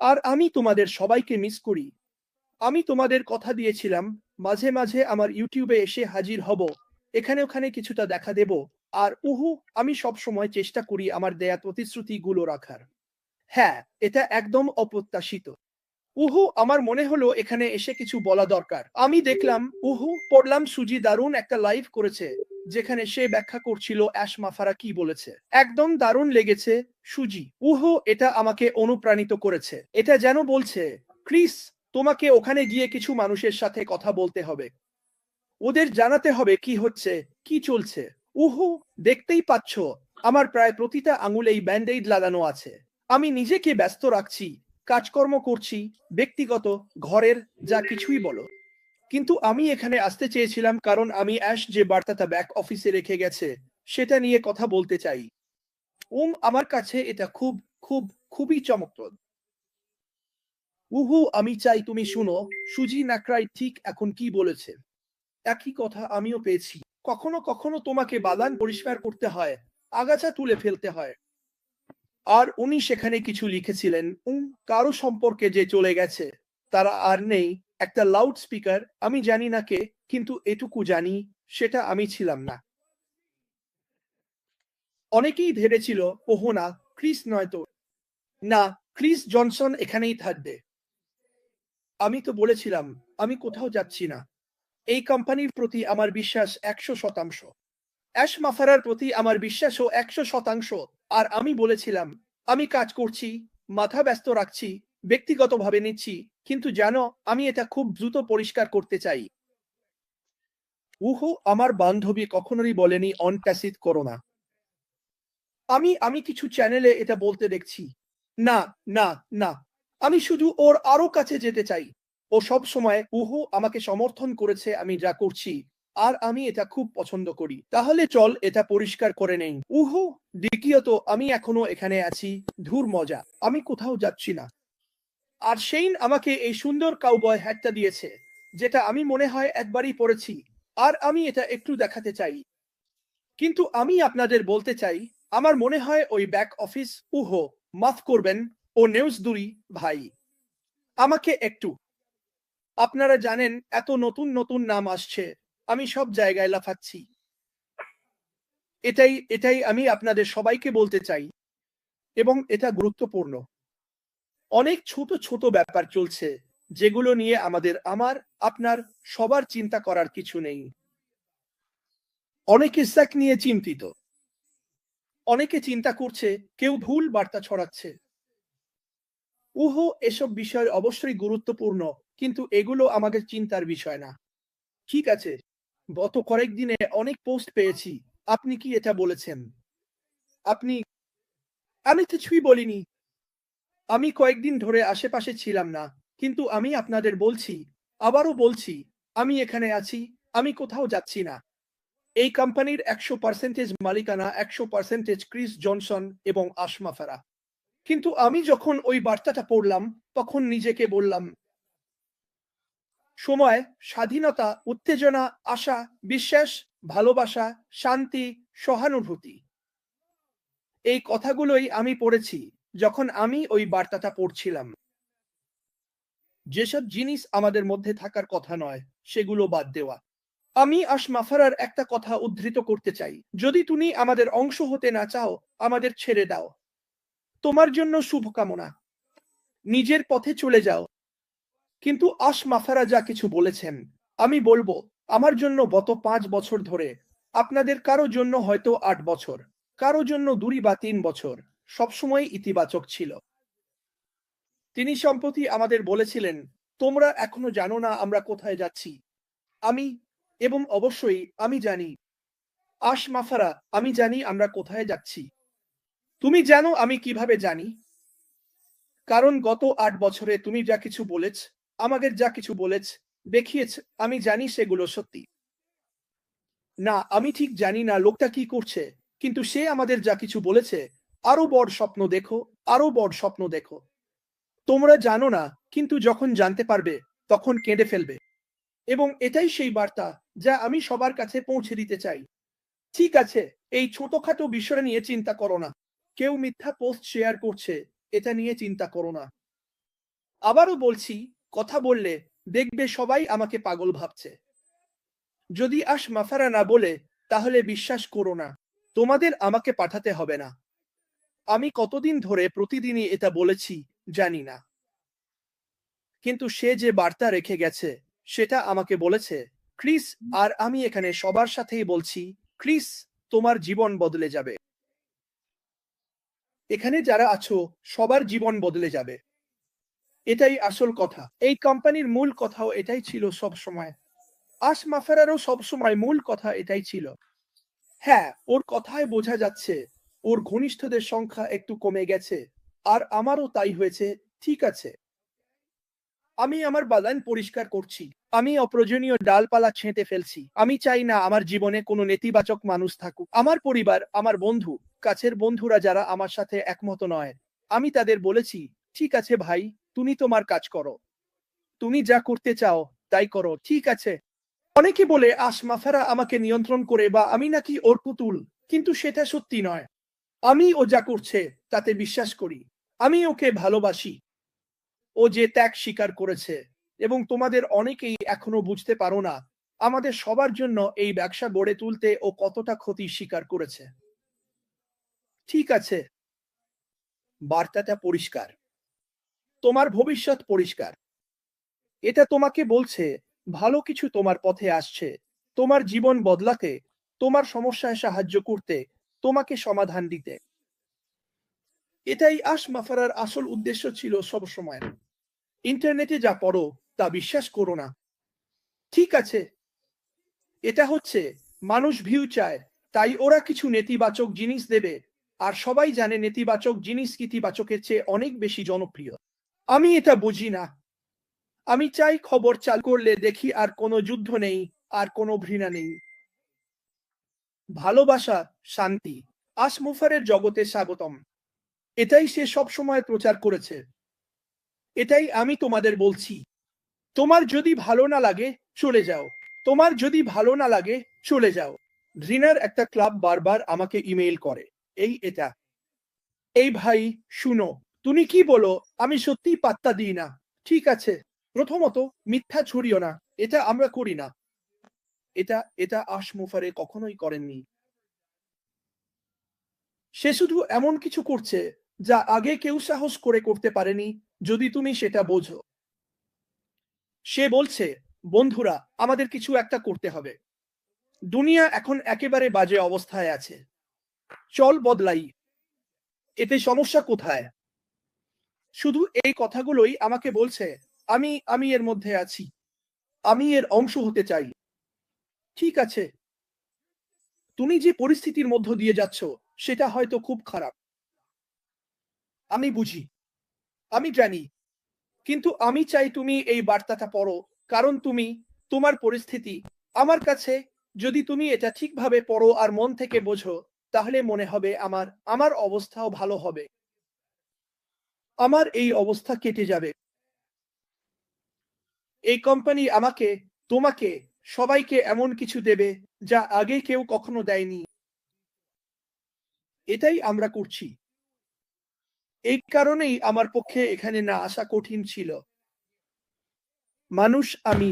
আর আমি তোমাদের সবাইকে মিস করি। আমি তোমাদের কথা দিয়েছিলাম, মাঝে মাঝে আমার ইউটিউবে এসে হাজির হব, এখানে ওখানে কিছুটা দেখা দেব, আর উহু, আমি সব সময় চেষ্টা করি আমার দেয়া প্রতিশ্রুতিগুলো রাখার। হ্যাঁ এটা একদম অপ্রত্যাশিত। উহু, আমার মনে হলো এখানে এসে কিছু বলা দরকার। আমি দেখলাম, উহু, পড়লাম সুজি দারুণ একটা লাইভ করেছে, যেখানে সে ব্যাখ্যা করছিল অ্যাশ মাফারা কি বলেছে। একদম দারুণ লেগেছে সুজি। উহু, এটা আমাকে অনুপ্রাণিত করেছে। এটা যেন বলছে, ক্রিস, তোমাকে ওখানে গিয়ে কিছু মানুষের সাথে কথা বলতে হবে। ওদের জানাতে হবে কি হচ্ছে, কি চলছে। উহু, দেখতেই পাচ্ছ, আমার প্রায় প্রতিটা আঙুলেই ব্যান্ডেড লাগানো আছে। আমি নিজেকে ব্যস্ত রাখছি কাজকর্ম করছি, ব্যক্তিগত, ঘরের, যা কিছুই বলো। কিন্তু আমি এখানে আসতে চেয়েছিলাম কারণ আমি অ্যাশ যে বার্তাটা ব্যাক অফিসে রেখে গেছে, সেটা নিয়ে কথা বলতে চাই। ওম আমার কাছে এটা খুব খুব, খুবই চমকপ্রদ। উহু, আমি চাই তুমি শুনো, সুজি নাকরাই ঠিক এখন কি বলেছে। একই কথা আমিও পেয়েছি। কখনো কখনো তোমাকে বাদান পরিষ্কার করতে হয়, আগাছা তুলে ফেলতে হয়। আর উনি সেখানে কিছু লিখেছিলেন, উম, কারও সম্পর্কে যে চলে গেছে, তারা আর নেই, একটা লাউড স্পিকার আমি জানি না কে, কিন্তু এটুকু জানি, সেটা আমি ছিলাম না। অনেকেই ভেবেছিল, ওহো না, ক্রিস নয়তো না, ক্রিস জনসন এখানেই থাকবে। আমি তো বলেছিলাম, আমি কোথাও যাচ্ছি না। এই কোম্পানির প্রতি আমার বিশ্বাস একশো শতাংশ। অ্যাশ মাফারার প্রতি আমার বিশ্বাসও একশো শতাংশ। আর আমি বলেছিলাম, আমি কাজ করছি, মাথা ব্যস্ত রাখছি, ব্যক্তিগতভাবে নিচ্ছি, কিন্তু জানো, আমি এটা খুব দ্রুত পরিষ্কার করতে চাই। উহু, আমার বান্ধবী কখনোই বলেনি অনপ্যাসিড করো না। আমি আমি কিছু চ্যানেলে এটা বলতে দেখছি। না না না, আমি শুধু ওর আরও কাছে যেতে চাই। ও সব সময় উহু, আমাকে সমর্থন করেছে, আমি যা করছি। আর আমি এটা খুব পছন্দ করি। তাহলে চল এটা পরিষ্কার করে নেই। উহু, দ্বিতীয়ত আমি এখনও এখানে আছি। ধুর মজা, আমি কোথাও যাচ্ছি না। আর সেইন আমাকে এই সুন্দর কাউবয় হ্যাটটা দিয়েছে, যেটা আমি মনে হয় একবারই পরেছি। আর আমি এটা একটু দেখাতে চাই। কিন্তু আমি আপনাদের বলতে চাই, আমার মনে হয় ওই ব্যাক অফিস উহো, মাফ করবেন, ও নিউজ দুরি, ভাই। আমাকে একটু। আপনারা জানেন, এত নতুন নতুন নাম আসছে। আমি সব জায়গায় লাফাচ্ছি। এটাই এটাই আমি আপনাদের সবাইকে বলতে চাই এবং এটা গুরুত্বপূর্ণ। অনেক ছোট ছোট ব্যাপার চলছে যেগুলো নিয়ে আমাদের, আমার, আপনার সবার চিন্তা করার কিছু নেই। অনেকে স্যাক নিয়ে চিন্তিত। অনেকে চিন্তা করছে কেউ ভুল বার্তা ছড়াচ্ছে। উহো, এসব বিষয় অবশ্যই গুরুত্বপূর্ণ, কিন্তু এগুলো আমাদের চিন্তার বিষয় না। ঠিক আছে। গত কয়েকদিনে অনেক পোস্ট পেয়েছি। আপনি কি এটা বলেছেন? আপনি, আমি কিছুই বলিনি। আমি কয়েকদিন ধরে আশেপাশে ছিলাম না, কিন্তু আমি আপনাদের বলছি, আবারও বলছি, আমি এখানে আছি, আমি কোথাও যাচ্ছি না। এই কোম্পানির একশো পার্সেন্টেজ মালিকানা, একশো পার্সেন্টেজ ক্রিস জনসন এবং আসমা ফেরা। কিন্তু আমি যখন ওই বার্তাটা পড়লাম, তখন নিজেকে বললাম সময়, স্বাধীনতা, উত্তেজনা, আশা, বিশ্বাস, ভালোবাসা, শান্তি, সহানুভূতি। এই কথাগুলোই আমি পড়েছি যখন আমি ওই বার্তাটা পড়ছিলাম। যেসব জিনিস আমাদের মধ্যে থাকার কথা নয়, সেগুলো বাদ দেওয়া। আমি আসমাফারার একটা কথা উদ্ধৃত করতে চাই। যদি তুমি আমাদের অংশ হতে না চাও, আমাদের ছেড়ে দাও। তোমার জন্য শুভকামনা। নিজের পথে চলে যাও। কিন্তু আশ মাফারা যা কিছু বলেছেন, আমি বলব, আমার জন্য গত পাঁচ বছর ধরে আপনাদের কারও জন্য হয়তো আট বছর, কারও জন্য দুই বা তিন বছর, সবসময় ইতিবাচক ছিল। তিনি সম্প্রতি আমাদের বলেছিলেন, তোমরা এখনও জানো না আমরা কোথায় যাচ্ছি। আমি এবং অবশ্যই আমি জানি আশ মাফারা আমি জানি আমরা কোথায় যাচ্ছি। তুমি জানো আমি কীভাবে জানি? কারণ গত আট বছরে তুমি যা কিছু বলেছ আমাদের যা কিছু বলেছ, দেখিয়েছ, আমি জানি সেগুলো সত্যি। না, আমি ঠিক জানি না লোকটা কি করছে, কিন্তু সে আমাদের যা কিছু বলেছে, আরও বড় স্বপ্ন দেখো, আরও বড় স্বপ্ন দেখো। তোমরা জানো না, কিন্তু যখন জানতে পারবে, তখন কেঁদে ফেলবে। এবং এটাই সেই বার্তা যা আমি সবার কাছে পৌঁছে দিতে চাই। ঠিক আছে, এই ছোটখাটো বিষয় নিয়ে চিন্তা করো না। কেউ মিথ্যা পোস্ট শেয়ার করছে, এটা নিয়ে চিন্তা করো না। আবারও বলছি কথা বললে দেখবে সবাই আমাকে পাগল ভাবছে। যদি আশ মাফারা না বলে, তাহলে বিশ্বাস করো না, তোমাদের আমাকে পাঠাতে হবে না। আমি কতদিন ধরে প্রতিদিনই এটা বলেছি জানি না। কিন্তু সে যে বার্তা রেখে গেছে, সেটা আমাকে বলেছে, ক্রিস, আর আমি এখানে সবার সাথেই বলছি, ক্রিস, তোমার জীবন বদলে যাবে। এখানে যারা আছো, সবার জীবন বদলে যাবে। এটাই আসল কথা। এই কোম্পানির মূল কথাও এটাই ছিল সব সময় আশ মাফারারও সব সময় মূল কথা এটাই ছিল। হ্যাঁ ওর কথায় বোঝা যাচ্ছে, ওর ঘনিষ্ঠদের সংখ্যা একটু কমে গেছে, আর আমারও তাই হয়েছে, ঠিক আছে। আমি আমার বাগান পরিষ্কার করছি, আমি অপ্রয়োজনীয় ডালপালা ছেঁটে ফেলছি, আমি চাই না আমার জীবনে কোনো নেতিবাচক মানুষ থাকুক। আমার পরিবার, আমার বন্ধু, কাছের বন্ধুরা যারা আমার সাথে একমত নয়, আমি তাদের বলেছি, ঠিক আছে ভাই তুমি তোমার কাজ করো। তুমি যা করতে চাও, তাই করো। ঠিক আছে। অনেকে বলে আসমাফারা আমাকে নিয়ন্ত্রণ করে বা আমি নাকি ওর পুতুল। কিন্তু সেটা সত্যি নয়। আমি ও যা করছে, তাতে বিশ্বাস করি। আমি ওকে ভালোবাসি। ও যে ত্যাগ স্বীকার করেছে। এবং তোমাদের অনেকেই এখনও বুঝতে পারো না, আমাদের সবার জন্য এই ব্যবসা গড়ে তুলতে ও কতটা ক্ষতি স্বীকার করেছে। ঠিক আছে। বার্তাটা পরিষ্কার। তোমার ভবিষ্যৎ পরিষ্কার। এটা তোমাকে বলছে, ভালো কিছু তোমার পথে আসছে। তোমার জীবন বদলাতে, তোমার সমস্যায় সাহায্য করতে, তোমাকে সমাধান দিতে। এটাই আশ মাফারার আসল উদ্দেশ্য ছিল সব সময়। ইন্টারনেটে যা পড়ো, তা বিশ্বাস করো না। ঠিক আছে। এটা হচ্ছে, মানুষ ভিউ চায়, তাই ওরা কিছু নেতিবাচক জিনিস দেবে। আর সবাই জানে নেতিবাচক জিনিস ইতিবাচকের চেয়ে অনেক বেশি জনপ্রিয়। আমি এটা বুঝি না। আমি চাই খবর চাল করলে দেখি আর কোনো যুদ্ধ নেই, আর কোনো ঘৃণা নেই। ভালোবাসা, শান্তি। আসমুফারের জগতে স্বাগতম। এটাই সে সব সময় প্রচার করেছে। এটাই আমি তোমাদের বলছি। তোমার যদি ভালো না লাগে, চলে যাও। তোমার যদি ভালো না লাগে, চলে যাও। ঘৃণার একটা ক্লাব বারবার আমাকে ইমেইল করে। এই এটা। এই ভাই, শুনো। তুমি কি বলো? আমি সত্যি পাত্তা দিই না। ঠিক আছে। প্রথমত, মিথ্যা ছড়িও না। এটা আমরা করি না। এটা এটা আশমুফারে কখনোই করেননি। সে শুধু এমন কিছু করছে, যা আগে কেউ সাহস করে করতে পারেনি, যদি তুমি সেটা বোঝো। সে বলছে, বন্ধুরা, আমাদের কিছু একটা করতে হবে। দুনিয়া এখন একেবারে বাজে অবস্থায় আছে। চল বদলাই। এতে সমস্যা কোথায়? শুধু এই কথাগুলোই আমাকে বলছে, আমি আমি এর মধ্যে আছি। আমি এর অংশ হতে চাই। ঠিক আছে। তুমি যে পরিস্থিতির মধ্য দিয়ে যাচ্ছ, সেটা হয়তো খুব খারাপ। আমি বুঝি। আমি জানি। কিন্তু আমি চাই তুমি এই বার্তাটা পড়ো, কারণ তুমি, তোমার পরিস্থিতি, আমার কাছে যদি তুমি এটা ঠিকভাবে পড়ো আর মন থেকে বোঝো, তাহলে মনে হবে আমার আমার অবস্থাও ভালো হবে। আমার এই অবস্থা কেটে যাবে। এই কোম্পানি আমাকে, তোমাকে, সবাইকে এমন কিছু দেবে যা আগে কেউ কখনো দেয়নি। এটাই আমরা করছি। এই কারণেই আমার পক্ষে এখানে না আসা কঠিন ছিল। মানুষ আমি।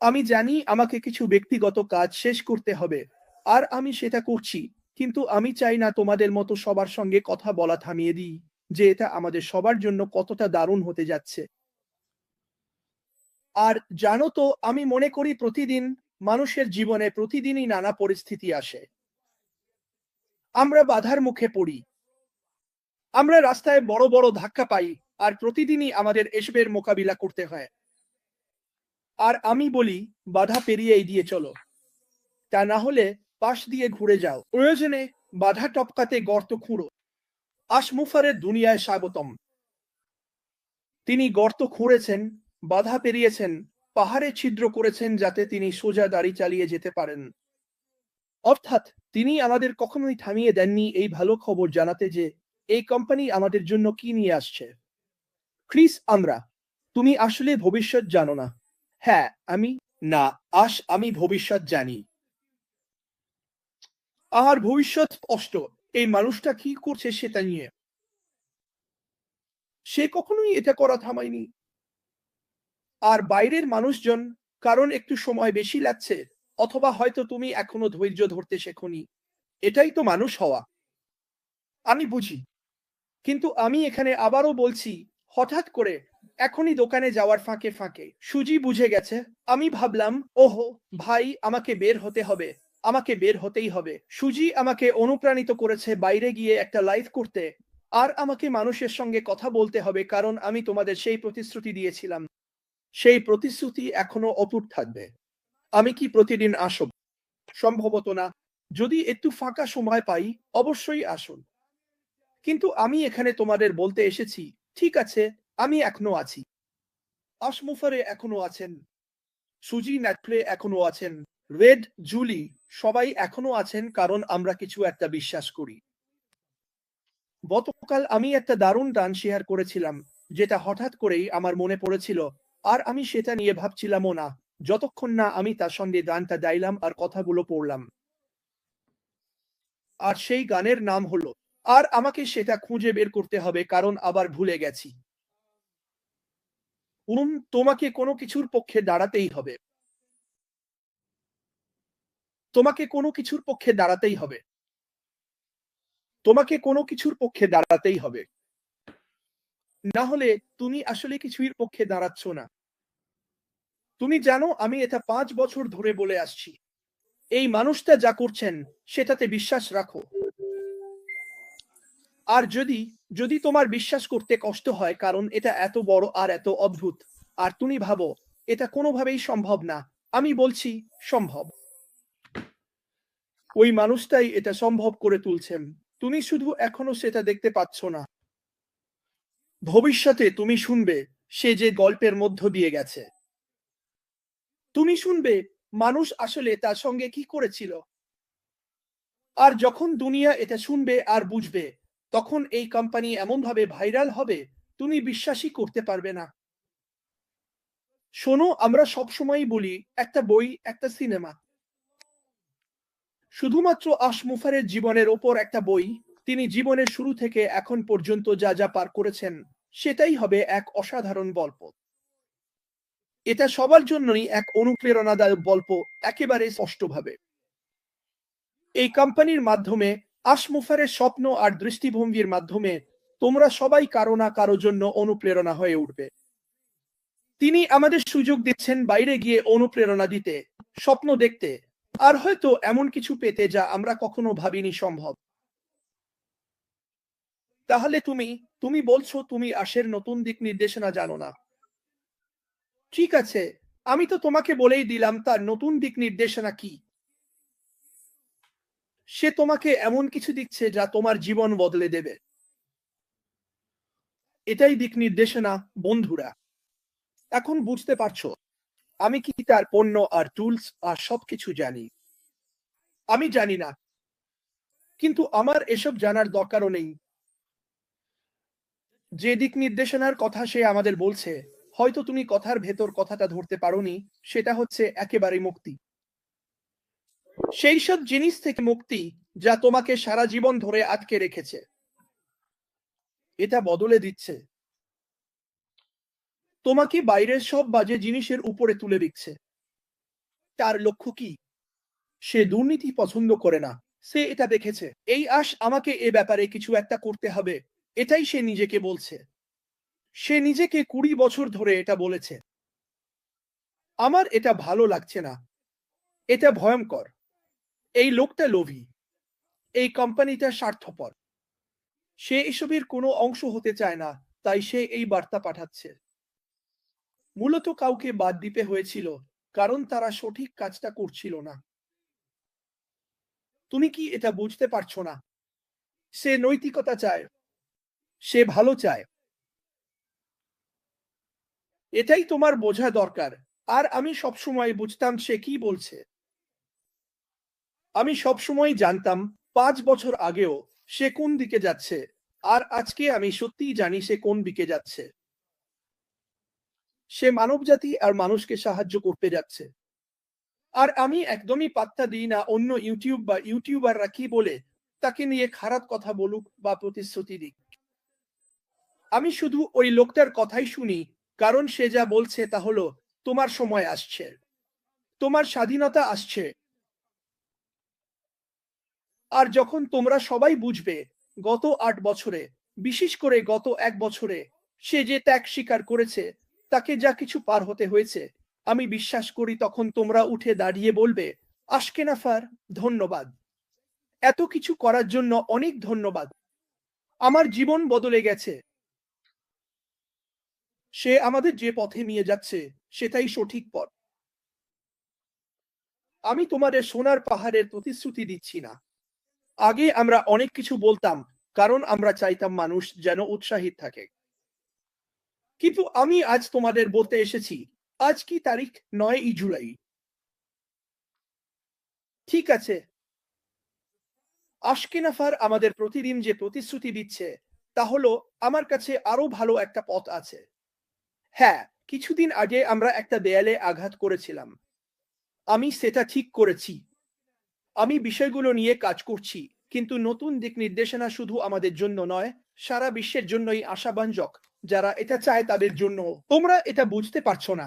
আমি জানি আমাকে কিছু ব্যক্তিগত কাজ শেষ করতে হবে, আর আমি সেটা করছি, কিন্তু আমি চাই না তোমাদের মতো সবার সঙ্গে কথা বলা থামিয়ে দিই। যে এটা আমাদের সবার জন্য কতটা দারুণ হতে যাচ্ছে। আর জানো তো, আমি মনে করি প্রতিদিন মানুষের জীবনে প্রতিদিনই নানা পরিস্থিতি আসে। আমরা বাধার মুখে পড়ি। আমরা রাস্তায় বড় বড় ধাক্কা পাই আর প্রতিদিনই আমাদের এসবের মোকাবিলা করতে হয়। আর আমি বলি, বাধা পেরিয়ে দিয়ে চলো। তা না হলে পাশ দিয়ে ঘুরে যাও। প্রয়োজনে বাধা টপকাতে গর্ত খুঁড়ো। আশমুফারের দুনিয়ায় স্বাগতম। তিনি গর্ত খুঁড়েছেন, বাধা পেরিয়েছেন, পাহাড়ে ছিদ্র করেছেন যাতে তিনি সোজা দাড়ি চালিয়ে যেতে পারেন। অর্থাৎ তিনি আমাদের কখনোই থামিয়ে দেননি এই ভালো খবর জানাতে যে এই কোম্পানি আমাদের জন্য কি নিয়ে আসছে। ক্রিস, আমরা, তুমি আসলে ভবিষ্যৎ জানো না। হ্যাঁ আমি, না আশ আমি ভবিষ্যৎ জানি। আর ভবিষ্যৎ স্পষ্ট এই মানুষটা কি করছে সেটা নিয়ে। সে কখনোই এটা করা থামায়নি। আর বাইরের মানুষজন কারণ একটু সময় বেশি লাগছে, অথবা হয়তো তুমি এখনও ধৈর্য ধরতে শেখনি, এটাই তো মানুষ হওয়া। আমি বুঝি, কিন্তু আমি এখানে আবারও বলছি, হঠাৎ করে এখনই দোকানে যাওয়ার ফাঁকে ফাঁকে, সুজি বুঝে গেছে, আমি ভাবলাম, ওহো, ভাই, আমাকে বের হতে হবে। আমাকে বের হতেই হবে। সুজি আমাকে অনুপ্রাণিত করেছে বাইরে গিয়ে একটা লাইভ করতে। আর আমাকে মানুষের সঙ্গে কথা বলতে হবে কারণ আমি তোমাদের সেই প্রতিশ্রুতি দিয়েছিলাম। সেই প্রতিশ্রুতি এখনও অটুট থাকবে। আমি কি প্রতিদিন আসব? সম্ভবত না। যদি একটু ফাঁকা সময় পাই, অবশ্যই আসুন। কিন্তু আমি এখানে তোমাদের বলতে এসেছি, ঠিক আছে, আমি এখনও আছি। আশমুফারে এখনও আছেন। সুজি ন্যাটপ্লে এখনও আছেন। রেড জুলি সবাই এখনও আছেন কারণ আমরা কিছু একটা বিশ্বাস করি। গতকাল আমি একটা দারুণ গান শেয়ার করেছিলাম, যেটা হঠাৎ করেই আমার মনে পড়েছিল, আর আমি সেটা নিয়ে ভাবছিলামও না, যতক্ষণ না আমি তার সঙ্গে গানটা গাইলাম আর কথাগুলো পড়লাম। আর সেই গানের নাম হলো, আর আমাকে সেটা খুঁজে বের করতে হবে কারণ আবার ভুলে গেছি। উম, তোমাকে কোনো কিছুর পক্ষে দাঁড়াতেই হবে। তোমাকে কোনো কিছুর পক্ষে দাঁড়াতেই হবে। তোমাকে কোনো কিছুর পক্ষে দাঁড়াতেই হবে। না হলে তুমি আসলে কিছুর পক্ষে দাঁড়াচ্ছ না। তুমি জানো আমি এটা পাঁচ বছর ধরে বলে আসছি। এই মানুষটা যা করছেন, সেটাতে বিশ্বাস রাখো। আর যদি যদি তোমার বিশ্বাস করতে কষ্ট হয়, কারণ এটা এত বড় আর এত অদ্ভুত, আর তুমি ভাবো, এটা কোনোভাবেই সম্ভব না, আমি বলছি সম্ভব। ওই মানুষটাই এটা সম্ভব করে তুলছেন। তুমি শুধু এখনও সেটা দেখতে পাচ্ছ না। ভবিষ্যতে তুমি শুনবে, সে যে গল্পের মধ্য দিয়ে গেছে। তুমি শুনবে, মানুষ আসলে তার সঙ্গে কি করেছিল। আর যখন দুনিয়া এটা শুনবে আর বুঝবে, তখন এই কোম্পানি এমনভাবে ভাইরাল হবে, তুমি বিশ্বাসই করতে পারবে না। শোনো, আমরা সবসময় বলি, একটা বই, একটা সিনেমা শুধুমাত্র আশমুফারের জীবনের ওপর একটা বই, তিনি জীবনের শুরু থেকে এখন পর্যন্ত যা যা পার করেছেন, সেটাই হবে এক অসাধারণ গল্প। এটা সবার জন্যই এক অনুপ্রেরণাদায়ক গল্প একেবারে স্পষ্টভাবে। এই কোম্পানির মাধ্যমে, আশমুফারের স্বপ্ন আর দৃষ্টিভঙ্গির মাধ্যমে তোমরা সবাই কারও না কারও জন্য অনুপ্রেরণা হয়ে উঠবে। তিনি আমাদের সুযোগ দিচ্ছেন বাইরে গিয়ে অনুপ্রেরণা দিতে, স্বপ্ন দেখতে আর হয়তো এমন কিছু পেতে যা আমরা কখনো ভাবিনি সম্ভব। তাহলে তুমি তুমি বলছো তুমি আশের নতুন দিক নির্দেশনা জানো না। ঠিক আছে, আমি তো তোমাকে বলেই দিলাম তার নতুন দিক নির্দেশনা কি। সে তোমাকে এমন কিছু দিচ্ছে যা তোমার জীবন বদলে দেবে। এটাই দিক নির্দেশনা, বন্ধুরা। এখন বুঝতে পারছ। আমি কি তার পণ্য আর টুলস আর সবকিছু জানি? আমি জানি না। কিন্তু আমার এসব জানার দরকারও নেই। যে দিক নির্দেশনার কথা সে আমাদের বলছে, হয়তো তুমি কথার ভেতর কথাটা ধরতে পারোনি, সেটা হচ্ছে একেবারে মুক্তি। সেই সব জিনিস থেকে মুক্তি যা তোমাকে সারা জীবন ধরে আটকে রেখেছে। এটা বদলে দিচ্ছে। তোমাকে বাইরের সব বাজে জিনিসের উপরে তুলে দিচ্ছে। তার লক্ষ্য কি? সে দুর্নীতি পছন্দ করে না। সে এটা দেখেছে। এই আশ আমাকে এ ব্যাপারে কিছু একটা করতে হবে। এটাই সে নিজেকে বলছে। সে নিজেকে কুড়ি বছর ধরে এটা বলেছে। আমার এটা ভালো লাগছে না। এটা ভয়ঙ্কর। এই লোকটা লোভী। এই কোম্পানিটা স্বার্থপর। সে এসবের কোনো অংশ হতে চায় না, তাই সে এই বার্তা পাঠাচ্ছে। মূলত কাউকে বাদ দিতে হয়েছিল, কারণ তারা সঠিক কাজটা করছিল না। তুমি কি এটা বুঝতে পারছ না? সে নৈতিকতা চায়, সে ভালো চায়। এটাই তোমার বোঝা দরকার, আর আমি সবসময় বুঝতাম সে কি বলছে। আমি সবসময় জানতাম, পাঁচ বছর আগেও সে কোন দিকে যাচ্ছে, আর আজকে আমি সত্যিই জানি সে কোন দিকে যাচ্ছে। সে মানবজাতি আর মানুষকে সাহায্য করতে যাচ্ছে। আর আমি একদমই পাত্তা দিই না অন্য ইউটিউব বা ইউটিউবাররা কি বলে, তাকে নিয়ে খারাপ কথা বলুক বা প্রতিশ্রুতি দিক। আমি শুধু ওই লোকটার কথাই শুনি, কারণ সে যা বলছে তা হলো, তোমার সময় আসছে। তোমার স্বাধীনতা আসছে। আর যখন তোমরা সবাই বুঝবে, গত আট বছরে, বিশেষ করে গত এক বছরে, সে যে ত্যাগ স্বীকার করেছে তাকে যা কিছু পার হতে হয়েছে, আমি বিশ্বাস করি তখন তোমরা উঠে দাঁড়িয়ে বলবে, আশকেনাফার, ধন্যবাদ। এত কিছু করার জন্য অনেক ধন্যবাদ। আমার জীবন বদলে গেছে। সে আমাদের যে পথে নিয়ে যাচ্ছে, সেটাই সঠিক পথ। আমি তোমাদের সোনার পাহাড়ের প্রতিশ্রুতি দিচ্ছি না। আগে আমরা অনেক কিছু বলতাম, কারণ আমরা চাইতাম মানুষ যেন উৎসাহিত থাকে। কিন্তু আমি আজ তোমাদের বলতে এসেছি, আজ কি তারিখ? নয় জুলাই। ঠিক আছে। আশকেনাফার আমাদের প্রতিদিন যে প্রতিশ্রুতি দিচ্ছে, তা হলো আমার কাছে আরও ভালো একটা পথ আছে। হ্যাঁ কিছুদিন আগে আমরা একটা দেয়ালে আঘাত করেছিলাম। আমি সেটা ঠিক করেছি। আমি বিষয়গুলো নিয়ে কাজ করছি, কিন্তু নতুন দিক নির্দেশনা শুধু আমাদের জন্য নয় সারা বিশ্বের জন্যই আশাবাঞ্জক যারা এটা চায় তাদের জন্য। তোমরা এটা বুঝতে পারছ না।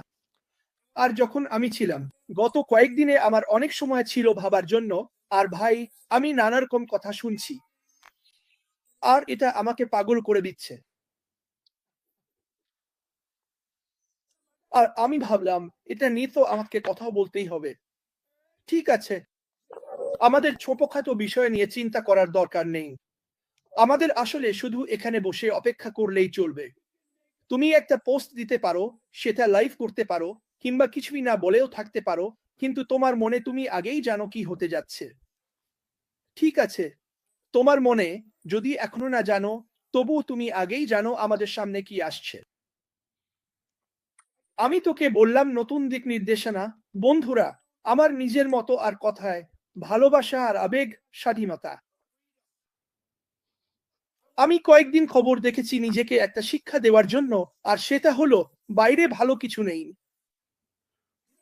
আর যখন আমি ছিলাম, গত কয়েকদিনে আমার অনেক সময় ছিল ভাবার জন্য, আর ভাই, আমি নানা রকম কথা শুনছি। আর এটা আমাকে পাগল করে দিচ্ছে। আর আমি ভাবলাম, এটা নিয়ে তো আমাকে কথা বলতেই হবে। ঠিক আছে। আমাদের ছোটখাটো বিষয় নিয়ে চিন্তা করার দরকার নেই। আমাদের আসলে শুধু এখানে বসে অপেক্ষা করলেই চলবে। তুমি একটা পোস্ট দিতে পারো, সেটা লাইভ করতে পারো, কিংবা কিছুই না বলেও থাকতে পারো, কিন্তু তোমার মনে তুমি আগেই জানো কি হতে যাচ্ছে। ঠিক আছে, তোমার মনে যদি এখনও না জানো তবু তুমি আগেই জানো আমাদের সামনে কি আসছে। আমি তোকে বললাম নতুন দিক নির্দেশনা, বন্ধুরা, আমার নিজের মতো আর কথায় ভালোবাসা আর আবেগ, স্বাধীনতা। আমি কয়েকদিন খবর দেখেছি নিজেকে একটা শিক্ষা দেওয়ার জন্য, আর সেটা হলো, বাইরে ভালো কিছু নেই।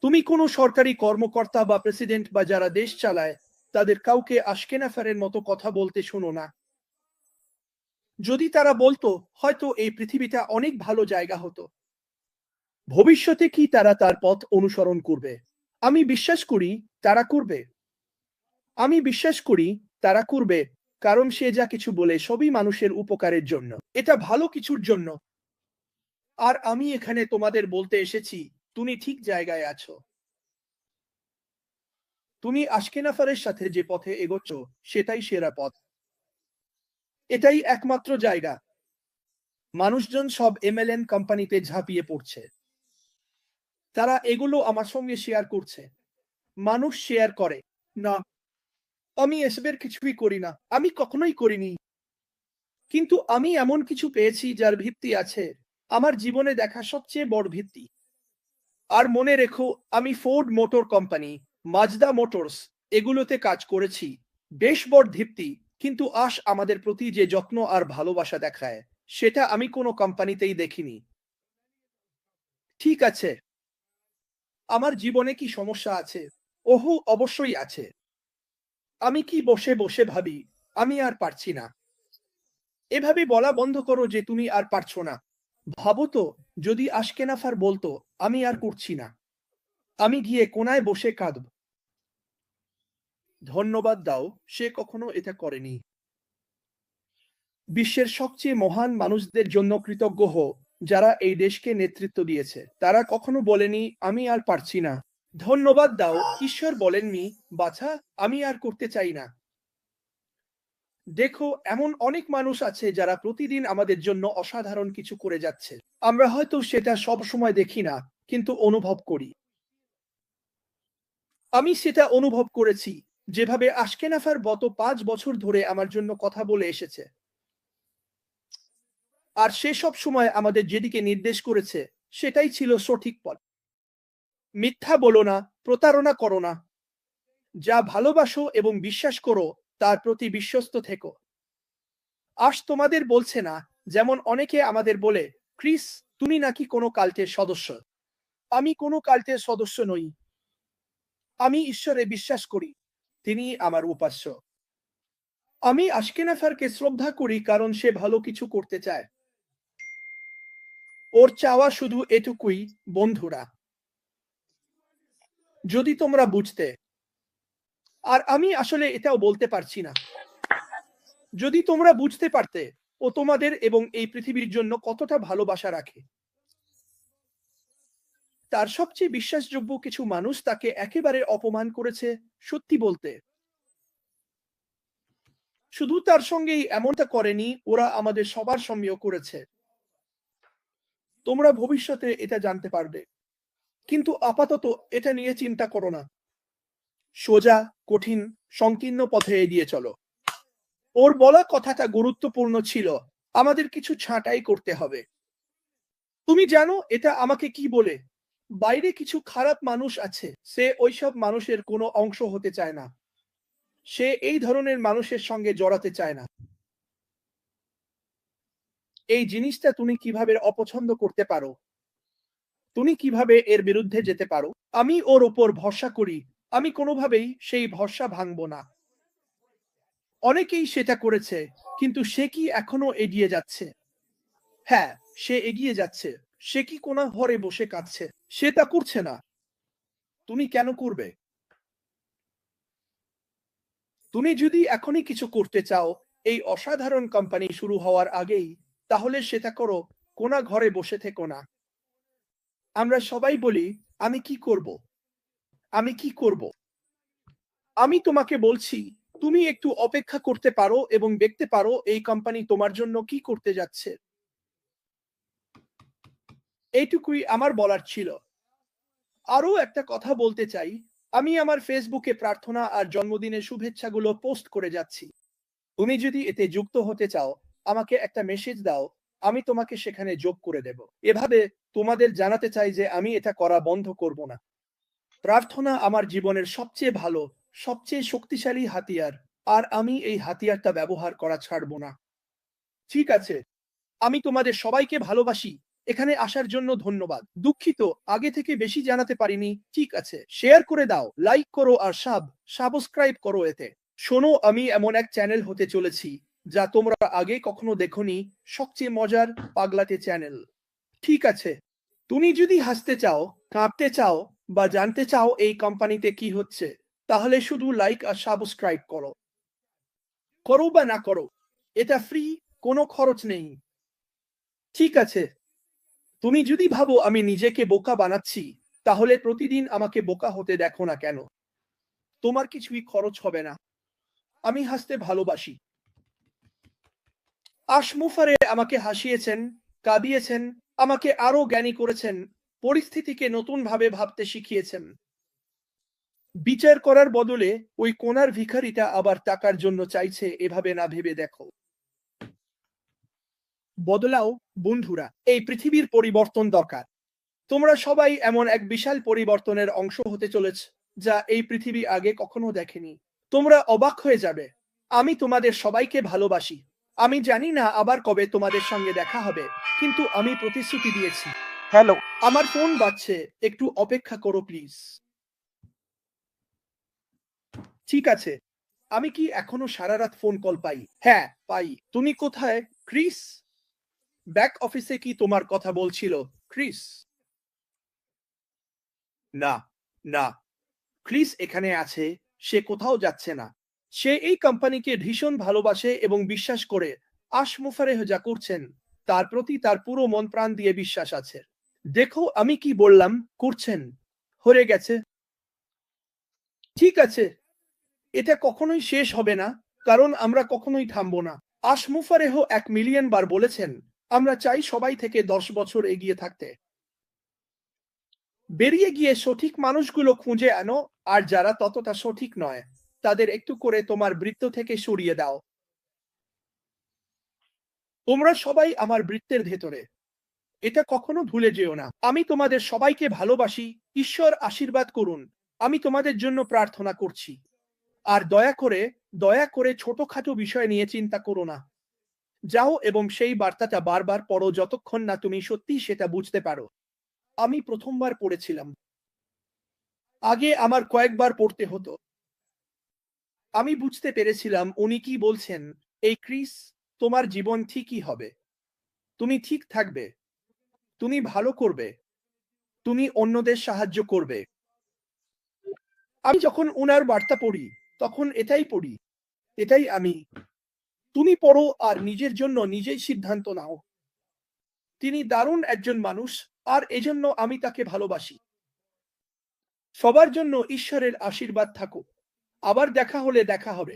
তুমি কোনো সরকারি কর্মকর্তা বা প্রেসিডেন্ট বা যারা দেশ চালায়, তাদের কাউকে আশকেনাফারের মতো কথা বলতে শোনো না। যদি তারা বলতো, হয়তো এই পৃথিবীটা অনেক ভালো জায়গা হতো। ভবিষ্যতে কি তারা তার পথ অনুসরণ করবে? আমি বিশ্বাস করি তারা করবে। আমি বিশ্বাস করি তারা করবে। কারণ সে যা কিছু বলে সবই মানুষের উপকারের জন্য। এটা ভালো কিছুর জন্য। আর আমি এখানে তোমাদের বলতে এসেছি, তুমি ঠিক জায়গায় আছো। তুমি আশকেনাফারের সাথে যে পথে এগোচ্ছ, সেটাই সেরা পথ। এটাই একমাত্র জায়গা। মানুষজন সব এমএলএন কোম্পানিতে ঝাঁপিয়ে পড়ছে। তারা এগুলো আমার সঙ্গে শেয়ার করছে। মানুষ শেয়ার করে। না আমি এসবের কিছুই করি না। আমি কখনোই করিনি। কিন্তু আমি এমন কিছু পেয়েছি যার ভিত্তি আছে। আমার জীবনে দেখা সবচেয়ে বড় ভিত্তি। আর মনে রেখো, আমি Ford motor company, Mazda motors, এগুলোতে কাজ করেছি। বেশ বড় ভিত্তি, কিন্তু আশ আমাদের প্রতি যে যত্ন আর ভালোবাসা দেখায়, সেটা আমি কোনো কোম্পানিতেই দেখিনি। ঠিক আছে। আমার জীবনে কি সমস্যা আছে? ওহু, অবশ্যই আছে। আমি কি বসে বসে ভাবি, আমি আর পারছি না। এভাবে বলা বন্ধ করো যে তুমি আর পারছ না। ভাবো তো, যদি আশকেনাফার বলতো, আমি আর করছি না। আমি গিয়ে কোনায় বসে কাঁদব। ধন্যবাদ দাও, সে কখনো এটা করেনি। বিশ্বের সবচেয়ে মহান মানুষদের জন্য কৃতজ্ঞ হো যারা এই দেশকে নেতৃত্ব দিয়েছে। তারা কখনো বলেনি, আমি আর পারছি না। ধন্যবাদ দাও, ঈশ্বর বলেননি, বাছা, আমি আর করতে চাই না। দেখো, এমন অনেক মানুষ আছে যারা প্রতিদিন আমাদের জন্য অসাধারণ কিছু করে যাচ্ছে। আমরা হয়তো সেটা সব সময় দেখি না, কিন্তু অনুভব করি। আমি সেটা অনুভব করেছি, যেভাবে আশকেনাফার গত পাঁচ বছর ধরে আমার জন্য কথা বলে এসেছে। আর সে সব সময় আমাদের যেদিকে নির্দেশ করেছে, সেটাই ছিল সঠিক পথ। মিথ্যা বলো না, প্রতারণা করো না। যা ভালোবাসো এবং বিশ্বাস করো, তার প্রতি বিশ্বস্ত থেকো। আশ তোমাদের বলছে না, যেমন অনেকে আমাদের বলে, ক্রিস, তুমি নাকি কোনো কাল্টের সদস্য? আমি কোনো কাল্টের সদস্য নই। আমি ঈশ্বরে বিশ্বাস করি, তিনি আমার উপাস্য। আমি আশকেনাফারকে শ্রদ্ধা করি, কারণ সে ভালো কিছু করতে চায়। ওর চাওয়া শুধু এটুকুই, বন্ধুরা। যদি তোমরা বুঝতে। আর আমি আসলে এটাও বলতে পারছি না। যদি তোমরা বুঝতে পারতে ও তোমাদের এবং এই পৃথিবীর জন্য কতটা ভালোবাসা রাখে। তার সবচেয়ে বিশ্বাসযোগ্য কিছু মানুষ তাকে একেবারে অপমান করেছে সত্যি বলতে। শুধু তার সঙ্গেই এমনটা করেনি, ওরা আমাদের সবার সঙ্গেও করেছে। তোমরা ভবিষ্যতে এটা জানতে পারবে। কিন্তু আপাতত এটা নিয়ে চিন্তা করো না। সোজা, কঠিন, সংকীর্ণ পথে এগিয়ে চলো। ওর বলা কথাটা গুরুত্বপূর্ণ ছিল। আমাদের কিছু ছাঁটাই করতে হবে। তুমি জানো এটা আমাকে কি বলে? বাইরে কিছু খারাপ মানুষ আছে। সে ওইসব মানুষের কোনো অংশ হতে চায় না। সে এই ধরনের মানুষের সঙ্গে জড়াতে চায় না। এই জিনিসটা তুমি কীভাবে অপছন্দ করতে পারো? তুমি কীভাবে এর বিরুদ্ধে যেতে পারো? আমি ওর ওপর ভরসা করি। আমি কোনোভাবেই সেই ভরসা ভাঙব না। অনেকেই সেটা করেছে, কিন্তু সে কি এখনও এগিয়ে যাচ্ছে? হ্যাঁ সে এগিয়ে যাচ্ছে। সে কি কোনা ঘরে বসে কাঁদছে? সে তা করছে না। তুমি কেন করবে? তুমি যদি এখনই কিছু করতে চাও, এই অসাধারণ কোম্পানি শুরু হওয়ার আগেই, তাহলে সেটা করো, কোনা ঘরে বসে থেকো না। আমরা সবাই বলি, আমি কি করব? আমি কি করব? আমি তোমাকে বলছি, তুমি একটু অপেক্ষা করতে পারো এবং দেখতে পারো এই কোম্পানি তোমার জন্য কি করতে যাচ্ছে। এইটুকুই আমার বলার ছিল। আরও একটা কথা বলতে চাই, আমি আমার ফেসবুকে প্রার্থনা আর জন্মদিনের শুভেচ্ছাগুলো পোস্ট করে যাচ্ছি। তুমি যদি এতে যুক্ত হতে চাও, আমাকে একটা মেসেজ দাও, আমি তোমাকে সেখানে যোগ করে দেব। এভাবে তোমাদের জানাতে চাই যে আমি এটা করা বন্ধ করব না। প্রার্থনা আমার জীবনের সবচেয়ে ভালো, সবচেয়ে শক্তিশালী হাতিয়ার, আর আমি এই হাতিয়ারটা ব্যবহার করা ছাড়ব না। ঠিক আছে, আমি তোমাদের সবাইকে ভালোবাসি, এখানে আসার জন্য ধন্যবাদ। দুঃখিত, আগে থেকে বেশি জানাতে পারিনি, ঠিক আছে। শেয়ার করে দাও, লাইক করো আর সাব, সাবস্ক্রাইব করো এতে। শোনো, আমি এমন এক চ্যানেল হতে চলেছি, যা তোমরা আগে কখনো দেখোনি, সবচেয়ে মজার পাগলাটে চ্যানেল। ঠিক আছে। তুমি যদি হাসতে চাও কাঁপতে চাও বা জানতে চাও এই কোম্পানিতে কি হচ্ছে, তাহলে শুধু লাইক আর সাবস্ক্রাইব করো। করো বা না করো, এটা ফ্রি কোনো খরচ নেই। ঠিক আছে। তুমি যদি ভাবো আমি নিজেকে বোকা বানাচ্ছি, তাহলে প্রতিদিন আমাকে বোকা হতে দেখো না কেন? তোমার কিছুই খরচ হবে না। আমি হাসতে ভালোবাসি। আশমুফারে আমাকে হাসিয়েছেন, কাঁদিয়েছেন আমাকে আরও জ্ঞানী করেছেন, পরিস্থিতিকে নতুন ভাবে ভাবতে শিখিয়েছেন। বিচার করার বদলে ওই কোনার ভিখারিটা আবার টাকার জন্য চাইছে, এভাবে না ভেবে দেখো। বদলাও, বন্ধুরা, এই পৃথিবীর পরিবর্তন দরকার। তোমরা সবাই এমন এক বিশাল পরিবর্তনের অংশ হতে চলেছ, যা এই পৃথিবী আগে কখনো দেখেনি। তোমরা অবাক হয়ে যাবে। আমি তোমাদের সবাইকে ভালোবাসি। আমি জানি না আবার কবে তোমাদের সঙ্গে দেখা হবে কিন্তু আমি প্রতিশ্রুতি দিয়েছি। হ্যালো। আমার ফোন বাজছে একটু অপেক্ষা করো প্লিজ। ঠিক আছে। আমি কি এখনও সারা রাত ফোন কল পাই? হ্যাঁ পাই। তুমি কোথায়? ক্রিস? ব্যাক অফিসে কি তোমার কথা বলছিল? ক্রিস? না না। ক্রিস এখানে আছে সে কোথাও যাচ্ছে না। সে এই কোম্পানিকে ভীষণ ভালোবাসে এবং বিশ্বাস করে আশমুফারে যা করছেন, তার প্রতি তার পুরো মন প্রাণ দিয়ে বিশ্বাস আছে। দেখো আমি কি বললাম, করছেন। হয়ে গেছে। ঠিক আছে। এটা কখনোই শেষ হবে না, কারণ আমরা কখনোই থামবো না। আশমুফারেহ এক মিলিয়ন বার বলেছেন, আমরা চাই সবাই থেকে দশ বছর এগিয়ে থাকতে। বেরিয়ে গিয়ে সঠিক মানুষগুলো খুঁজে আনো, আর যারা ততটা সঠিক নয়। তাদের একটু করে তোমার বৃত্ত থেকে সরিয়ে দাও। তোমরা সবাই আমার বৃত্তের ভেতরে। এটা কখনো ভুলে যেও না। আমি তোমাদের সবাইকে ভালোবাসি। ঈশ্বর আশীর্বাদ করুন। আমি তোমাদের জন্য প্রার্থনা করছি। আর দয়া করে দয়া করে ছোটখাটো বিষয় নিয়ে চিন্তা করো না। যাও এবং সেই বার্তাটা বারবার পড়ো যতক্ষণ না তুমি সত্যি সেটা বুঝতে পারো। আমি প্রথমবার পড়েছিলাম। আগে আমার কয়েকবার পড়তে হতো। আমি বুঝতে পেরেছিলাম উনি কি বলছেন। এই ক্রিস, তোমার জীবন ঠিকই হবে। তুমি ঠিক থাকবে। তুমি ভালো করবে। তুমি অন্যদের সাহায্য করবে। আমি যখন উনার বার্তা পড়ি, তখন এটাই পড়ি, এটাই আমি। তুমি পড়ো আর নিজের জন্য নিজেই সিদ্ধান্ত নাও। তিনি দারুণ একজন মানুষ, আর এজন্য আমি তাকে ভালোবাসি। সবার জন্য ঈশ্বরের আশীর্বাদ থাকুক। আবার দেখা হলে দেখা হবে।